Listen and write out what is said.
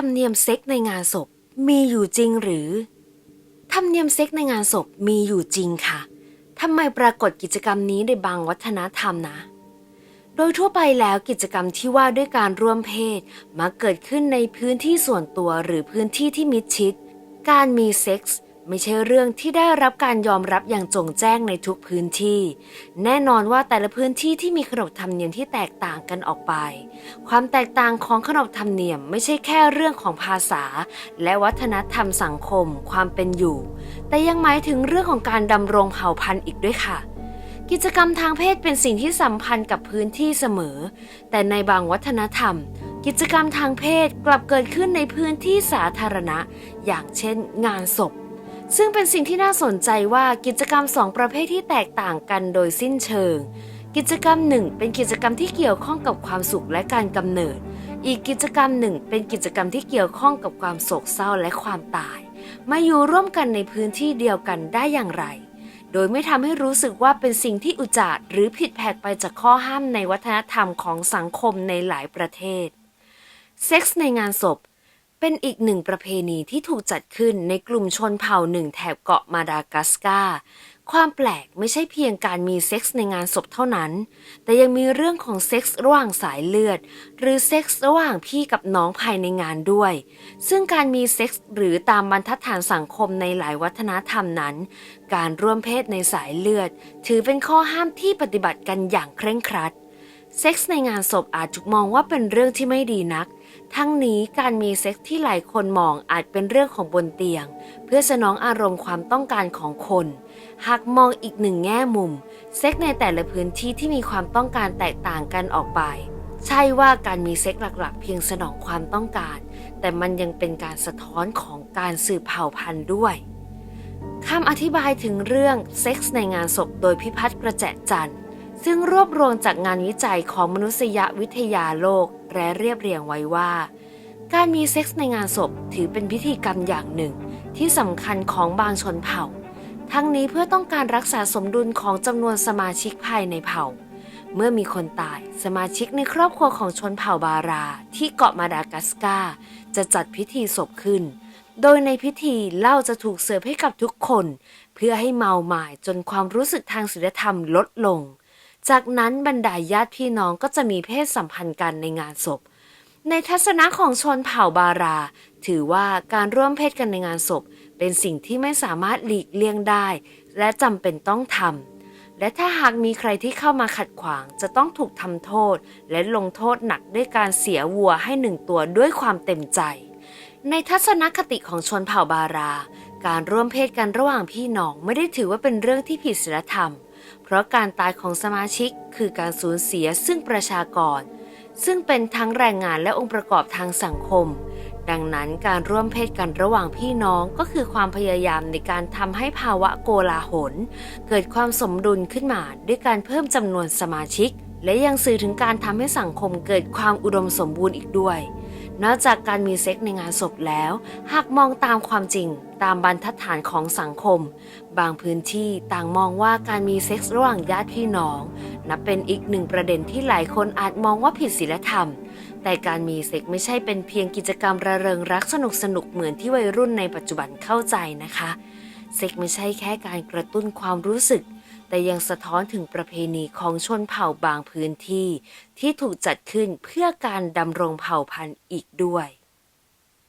ธรรมเนียมเซ็กในงานศพมีอยู่จริงหรือ ธรรมเนียมเซ็กในงานศพมีอยู่จริงค่ะทำไมปรากฏกิจกรรมนี้ในบางวัฒนธรรมนะ โดยทั่วไปแล้วกิจกรรมที่ว่าด้วยการร่วมเพศมักเกิดขึ้นในพื้นที่ส่วนตัวหรือพื้นที่ที่มิดชิด การมีเซ็กส์ ไม่ใช่เรื่องที่ได้รับการยอมรับอย่างจงแจ้งในทุกพื้นที่ แน่นอนว่าแต่ละพื้นที่ที่มีขนบธรรมเนียมที่แตกต่างกันออกไป ความแตกต่างของขนบธรรมเนียมไม่ใช่แค่เรื่องของภาษา และวัฒนธรรมสังคม ความเป็นอยู่ แต่ยังหมายถึงเรื่องของการดำรงเผ่าพันธุ์อีกด้วยค่ะกิจกรรมทางเพศเป็นสิ่งที่สัมพันธ์กับพื้นที่เสมอ แต่ในบางวัฒนธรรม กิจกรรมทางเพศกลับเกิดขึ้นในพื้นที่สาธารณะ อย่างเช่น งานศพ ซึ่งเป็นสิ่งที่น่าสนใจว่ากิจกรรมสองประเภทที่แตกต่างกันโดยสิ้นเชิง กิจกรรมหนึ่งเป็นกิจกรรมที่เกี่ยวข้องกับความสุขและการกำเนิด อีกกิจกรรมหนึ่งเป็นกิจกรรมที่เกี่ยวข้องกับความโศกเศร้าและความตาย มาอยู่ร่วมกันในพื้นที่เดียวกันได้อย่างไร โดยไม่ทำให้รู้สึกว่าเป็นสิ่งที่อุจาดหรือผิดแผกไปจากข้อห้ามในวัฒนธรรมของสังคมในหลายประเทศเซ็กส์ในงานศพ เป็นอีกหนึ่งประเพณีที่ถูกจัดขึ้นในกลุ่มชนเผ่าหนึ่งแถบเกาะมาดากัสการ์ความแปลกไม่ใช่เพียงการมีเซ็กส์ในงานศพเท่านั้น แต่ยังมีเรื่องของเซ็กส์ระหว่างสายเลือด หรือเซ็กส์ระหว่างพี่กับน้องภายในงานด้วย ซึ่งการมีเซ็กส์หรือตามบรรทัดฐานสังคมในหลายวัฒนธรรมนั้น การร่วมเพศในสายเลือด ถือเป็นข้อห้ามที่ปฏิบัติกันอย่างเคร่งครัด เซ็กส์ในงานศพอาจถูกมองว่าเป็นเรื่องที่ไม่ดีนัก ทั้งนี้การมีเซ็กส์ที่หลายคนมองอาจเป็นเรื่องของบนเตียง เพื่อสนองอารมณ์ความต้องการของคน หากมองอีกหนึ่งแง่มุม เซ็กส์ในแต่ละพื้นที่ที่มีความต้องการแตกต่างกันออกไป ใช่ว่าการมีเซ็กส์หลักๆ เพียงสนองความต้องการ แต่มันยังเป็นการสะท้อนของการสืบเผ่าพันธุ์ด้วยคำอธิบายถึงเรื่องเซ็กส์ในงานศพโดยพิพัฒน์กระแจจันทร์ซึ่งรวบรวมจากงานวิจัยของมนุษยวิทยาโลก และเรียบเรียงไว้ว่า การมีเซ็กส์ในงานศพถือเป็นพิธีกรรมอย่างหนึ่ง ที่สำคัญของบางชนเผ่า ทั้งนี้เพื่อต้องการรักษาสมดุลของจำนวนสมาชิกภายในเผ่า เมื่อมีคนตายสมาชิกในครอบครัวของชนเผ่าบารา ที่เกาะมาดากัสกาจะจัดพิธีศพขึ้น โดยในพิธีเหล้าจะถูกเสิร์ฟให้กับทุกคน เพื่อให้เมาหมายจนความรู้สึกทางศีลธรรมลดลง จากนั้นบรรดาญาติพี่น้องก็จะมีเพศสัมพันธ์กันในงานศพ ในทัศนะของชนเผ่าบารา ถือว่าการร่วมเพศกันในงานศพ เป็นสิ่งที่ไม่สามารถหลีกเลี่ยงได้ และจำเป็นต้องทำ และถ้าหากมีใครที่เข้ามาขัดขวางจะต้องถูกทำโทษ และลงโทษหนักด้วยการเสียวัวให้หนึ่งตัวด้วยความเต็มใจ ในทัศนคติของชนเผ่าบารา การร่วมเพศกันระหว่างพี่น้องไม่ได้ถือว่าเป็นเรื่องที่ผิดศีลธรรม เพราะการตายของสมาชิกคือการสูญเสียซึ่งประชากร ซึ่งเป็นทั้งแรงงานและองค์ประกอบทางสังคม ดังนั้นการร่วมเพศกันระหว่างพี่น้องก็คือความพยายามในการทำให้ภาวะโกลาหล เกิดความสมดุลขึ้นมาด้วยการเพิ่มจำนวนสมาชิก และยังสื่อถึงการทำให้สังคมเกิดความอุดมสมบูรณ์อีกด้วย นอกจากการมีเซ็กในงานศพแล้ว หากมองตามความจริง ตามบรรทัดฐานของสังคม บางพื้นที่ต่างมองว่าการมีเซ็กส์ระหว่างญาติพี่น้อง นับเป็นอีกหนึ่งประเด็นที่หลายคนอาจมองว่าผิดศีลธรรม แต่การมีเซ็กไม่ใช่เป็นเพียงกิจกรรมระเริงรักสนุกสนุกเหมือนที่วัยรุ่นในปัจจุบันเข้าใจนะคะ เซ็กไม่ใช่แค่การกระตุ้นความรู้สึก แต่ยังสะท้อนถึงประเพณีของชนเผ่าบางพื้นที่ ที่ถูกจัดขึ้นเพื่อการดำรงเผ่าพันธุ์อีกด้วย